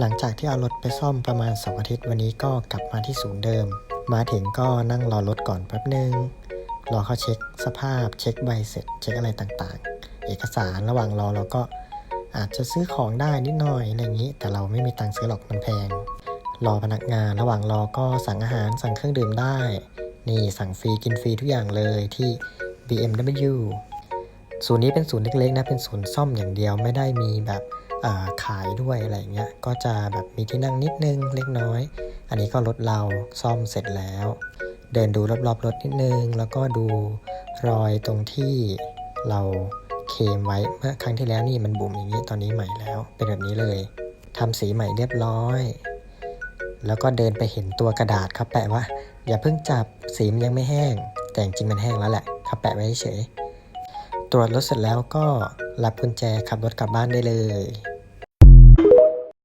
หลังจากที่เอารถไปซ่อมประมาณสองอาทิตย์วันนี้ก็กลับมาที่ศูนย์เดิม มาถึงก็นั่งรอรถก่อนแป๊บนึง รอเขาเช็คสภาพ เช็คใบเสร็จ เช็คอะไรต่างๆ เอกสารระหว่างรอเราก็อาจจะซื้อของได้นิดหน่อยอะไรอย่างนี้ แต่เราไม่มีตังค์ซื้อหรอกมันแพง รอพนักงานระหว่างรอก็สั่งอาหารสั่งเครื่องดื่มได้ นี่สั่งฟรีกินฟรีทุกอย่างเลยที่ BMW ศูนย์นี้เป็นศูนย์เล็กๆนะเป็นศูนย์ซ่อมอย่างเดียวไม่ได้มีแบบ ขายด้วยอะไรเงี้ย ก็จะแบบมีที่นั่งนิดนึงเล็กน้อย อันนี้ก็รถเราซ่อมเสร็จแล้ว เดินดูรอบๆรถนิดนึง แล้วก็ดูรอยตรงที่เราเคมไว้เมื่อครั้งที่แล้วนี่มันบุ๋มอย่างนี้ตอนนี้ใหม่แล้ว เป็นแบบนี้เลยทำสีใหม่เรียบร้อย แล้วก็เดินไปเห็นตัวกระดาษครับแปะว่า อย่าเพิ่งจับสีมันยังไม่แห้ง แต่จริงๆมันแห้งแล้วแหละครับแปะไว้เฉย ตรวจรถเสร็จแล้วก็ รับกุญแจขับรถกลับบ้านได้เลย